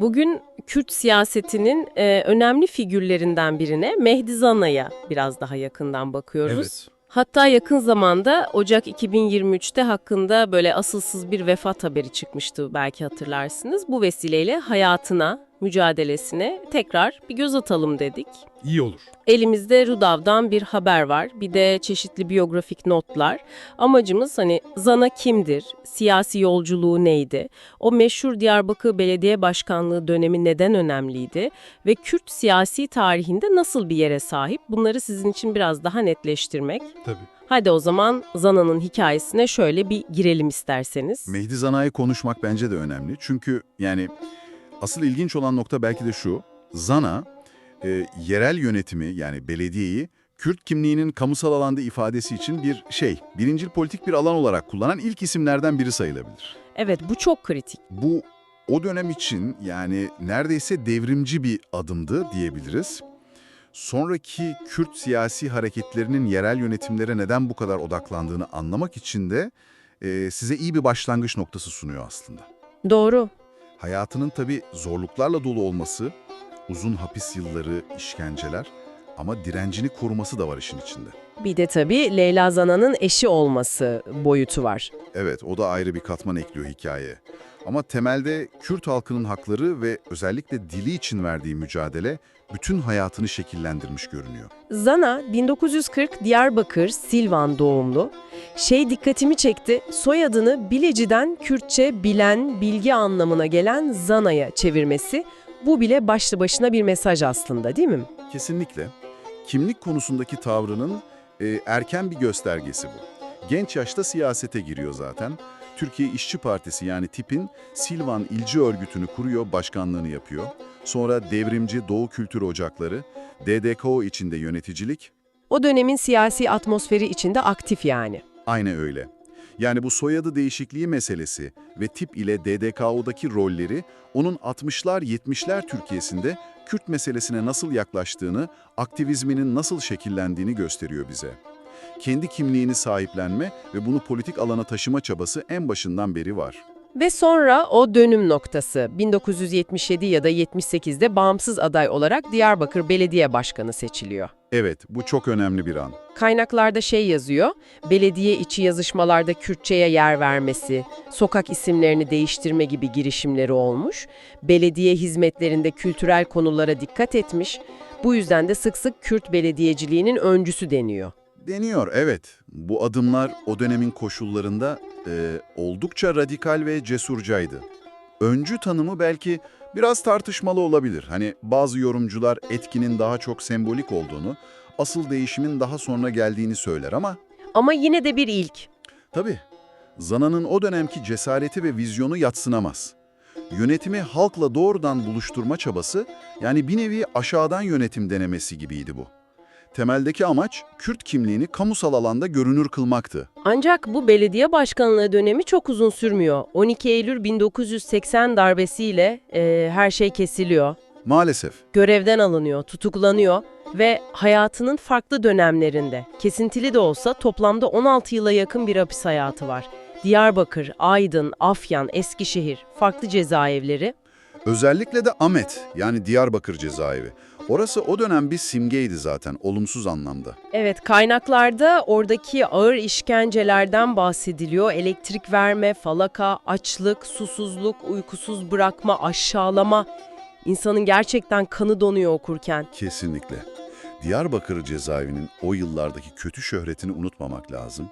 Bugün Kürt siyasetinin e, önemli figürlerinden birine Mehdi Zana'ya biraz daha yakından bakıyoruz. Evet. Hatta yakın zamanda Ocak 2023'te hakkında böyle asılsız bir vefat haberi çıkmıştı belki hatırlarsınız. Bu vesileyle hayatına, mücadelesine tekrar bir göz atalım dedik. İyi olur. Elimizde Rudav'dan bir haber var. Bir de çeşitli biyografik notlar. Amacımız hani Zana kimdir? Siyasi yolculuğu neydi? O meşhur Diyarbakır Belediye Başkanlığı dönemi neden önemliydi? Ve Kürt siyasi tarihinde nasıl bir yere sahip? Bunları sizin için biraz daha netleştirmek. Tabii. Hadi o zaman Zana'nın hikayesine şöyle bir girelim isterseniz. Mehdi Zana'yı konuşmak bence de önemli. Çünkü yani asıl ilginç olan nokta belki de şu. Zana, e, yerel yönetimi yani belediyeyi Kürt kimliğinin kamusal alanda ifadesi için bir şey, birincil politik bir alan olarak kullanan ilk isimlerden biri sayılabilir. Evet bu çok kritik. Bu o dönem için yani neredeyse devrimci bir adımdı diyebiliriz. Sonraki Kürt siyasi hareketlerinin yerel yönetimlere neden bu kadar odaklandığını anlamak için de e, size iyi bir başlangıç noktası sunuyor aslında. Doğru. Hayatının tabii zorluklarla dolu olması, uzun hapis yılları, işkenceler ama direncini koruması da var işin içinde. Bir de tabii Leyla Zana'nın eşi olması boyutu var. Evet, o da ayrı bir katman ekliyor hikayeye. Ama temelde Kürt halkının hakları ve özellikle dili için verdiği mücadele bütün hayatını şekillendirmiş görünüyor. Zana 1940 Diyarbakır Silvan doğumlu. Şey dikkatimi çekti. Soyadını Bileci'den Kürtçe bilen, bilgi anlamına gelen Zana'ya çevirmesi. Bu bile başlı başına bir mesaj aslında değil mi? Kesinlikle. Kimlik konusundaki tavrının e, erken bir göstergesi bu. Genç yaşta siyasete giriyor zaten. Türkiye İşçi Partisi yani TİP'in Silvan İlci Örgütü'nü kuruyor, başkanlığını yapıyor. Sonra devrimci Doğu Kültür Ocakları, DDKO içinde yöneticilik, O dönemin siyasi atmosferi içinde aktif yani. Aynı öyle. Yani bu soyadı değişikliği meselesi ve tip ile DDKO'daki rolleri onun 60'lar 70'ler Türkiye'sinde Kürt meselesine nasıl yaklaştığını, aktivizminin nasıl şekillendiğini gösteriyor bize. Kendi kimliğini sahiplenme ve bunu politik alana taşıma çabası en başından beri var. Ve sonra o dönüm noktası 1977 ya da 78'de bağımsız aday olarak Diyarbakır Belediye Başkanı seçiliyor. Evet, bu çok önemli bir an. Kaynaklarda şey yazıyor, belediye içi yazışmalarda Kürtçe'ye yer vermesi, sokak isimlerini değiştirme gibi girişimleri olmuş, belediye hizmetlerinde kültürel konulara dikkat etmiş, bu yüzden de sık sık Kürt belediyeciliğinin öncüsü deniyor. Deniyor, evet. Bu adımlar o dönemin koşullarında e, oldukça radikal ve cesurcaydı. Öncü tanımı belki biraz tartışmalı olabilir. Hani bazı yorumcular etkinin daha çok sembolik olduğunu, asıl değişimin daha sonra geldiğini söyler ama Ama yine de bir ilk. tabii Zana'nın o dönemki cesareti ve vizyonu yatsınamaz. Yönetimi halkla doğrudan buluşturma çabası, yani bir nevi aşağıdan yönetim denemesi gibiydi bu. Temeldeki amaç Kürt kimliğini kamusal alanda görünür kılmaktı. Ancak bu belediye başkanlığı dönemi çok uzun sürmüyor. 12 Eylül 1980 darbesiyle e, her şey kesiliyor. Maalesef. Görevden alınıyor, tutuklanıyor ve hayatının farklı dönemlerinde, kesintili de olsa toplamda 16 yıla yakın bir hapis hayatı var. Diyarbakır, Aydın, Afyan, Eskişehir, farklı cezaevleri. Özellikle de Amet yani Diyarbakır cezaevi. Orası o dönem bir simgeydi zaten olumsuz anlamda. Evet, kaynaklarda oradaki ağır işkencelerden bahsediliyor. Elektrik verme, falaka, açlık, susuzluk, uykusuz bırakma, aşağılama. İnsanın gerçekten kanı donuyor okurken. Kesinlikle. Diyarbakır cezaevinin o yıllardaki kötü şöhretini unutmamak lazım.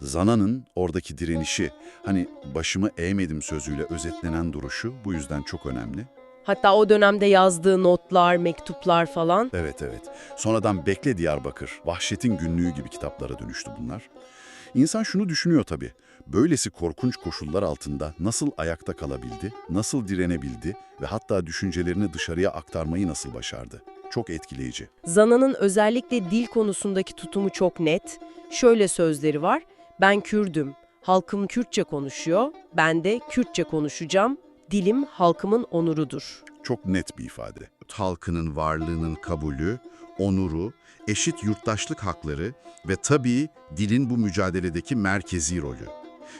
Zana'nın oradaki direnişi, hani başımı eğmedim sözüyle özetlenen duruşu bu yüzden çok önemli. Hatta o dönemde yazdığı notlar, mektuplar falan. Evet evet. Sonradan Bekle Diyarbakır, Vahşetin Günlüğü gibi kitaplara dönüştü bunlar. İnsan şunu düşünüyor tabii. Böylesi korkunç koşullar altında nasıl ayakta kalabildi, nasıl direnebildi ve hatta düşüncelerini dışarıya aktarmayı nasıl başardı? Çok etkileyici. Zana'nın özellikle dil konusundaki tutumu çok net. Şöyle sözleri var. Ben Kürdüm. Halkım Kürtçe konuşuyor. Ben de Kürtçe konuşacağım. Dilim halkımın onurudur. Çok net bir ifade. Halkının varlığının kabulü, onuru, eşit yurttaşlık hakları ve tabii dilin bu mücadeledeki merkezi rolü.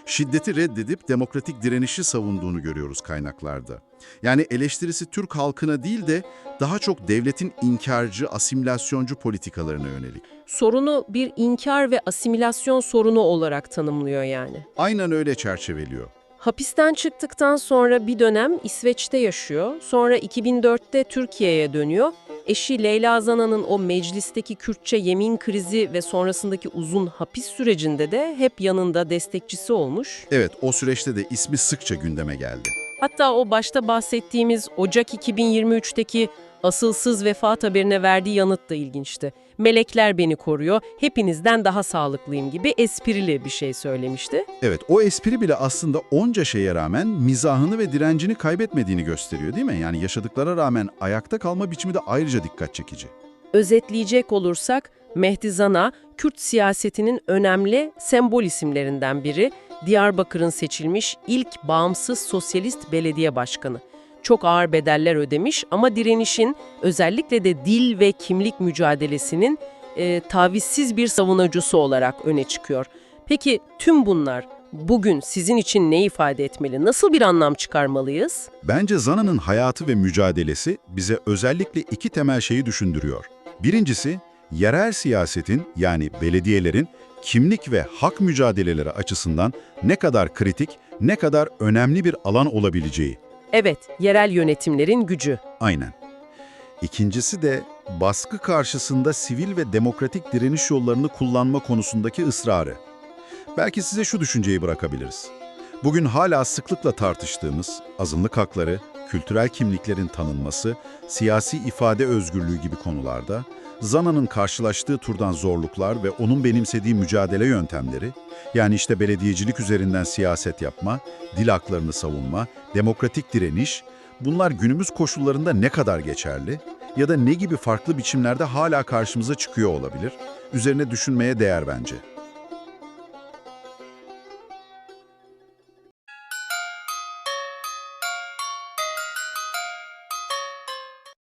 Şiddeti reddedip demokratik direnişi savunduğunu görüyoruz kaynaklarda. Yani eleştirisi Türk halkına değil de daha çok devletin inkarcı, asimilasyoncu politikalarına yönelik. Sorunu bir inkar ve asimilasyon sorunu olarak tanımlıyor yani. Aynen öyle çerçeveliyor. Hapisten çıktıktan sonra bir dönem İsveç'te yaşıyor. Sonra 2004'te Türkiye'ye dönüyor. Eşi Leyla Zana'nın o meclisteki Kürtçe yemin krizi ve sonrasındaki uzun hapis sürecinde de hep yanında destekçisi olmuş. Evet, o süreçte de ismi sıkça gündeme geldi. Hatta o başta bahsettiğimiz Ocak 2023'teki asılsız vefat haberine verdiği yanıt da ilginçti. Melekler beni koruyor, hepinizden daha sağlıklıyım gibi esprili bir şey söylemişti. Evet, o espri bile aslında onca şeye rağmen mizahını ve direncini kaybetmediğini gösteriyor değil mi? Yani yaşadıklara rağmen ayakta kalma biçimi de ayrıca dikkat çekici. Özetleyecek olursak Mehdi Zana, Kürt siyasetinin önemli sembol isimlerinden biri, Diyarbakır'ın seçilmiş ilk bağımsız sosyalist belediye başkanı. Çok ağır bedeller ödemiş ama direnişin, özellikle de dil ve kimlik mücadelesinin e, tavizsiz bir savunucusu olarak öne çıkıyor. Peki tüm bunlar bugün sizin için ne ifade etmeli? Nasıl bir anlam çıkarmalıyız? Bence Zana'nın hayatı ve mücadelesi bize özellikle iki temel şeyi düşündürüyor. Birincisi, yerel siyasetin yani belediyelerin kimlik ve hak mücadeleleri açısından ne kadar kritik, ne kadar önemli bir alan olabileceği. Evet, yerel yönetimlerin gücü. Aynen. İkincisi de baskı karşısında sivil ve demokratik direniş yollarını kullanma konusundaki ısrarı. Belki size şu düşünceyi bırakabiliriz. Bugün hala sıklıkla tartıştığımız azınlık hakları, kültürel kimliklerin tanınması, siyasi ifade özgürlüğü gibi konularda Zana'nın karşılaştığı turdan zorluklar ve onun benimsediği mücadele yöntemleri, yani işte belediyecilik üzerinden siyaset yapma, dil haklarını savunma, demokratik direniş, bunlar günümüz koşullarında ne kadar geçerli ya da ne gibi farklı biçimlerde hala karşımıza çıkıyor olabilir? Üzerine düşünmeye değer bence.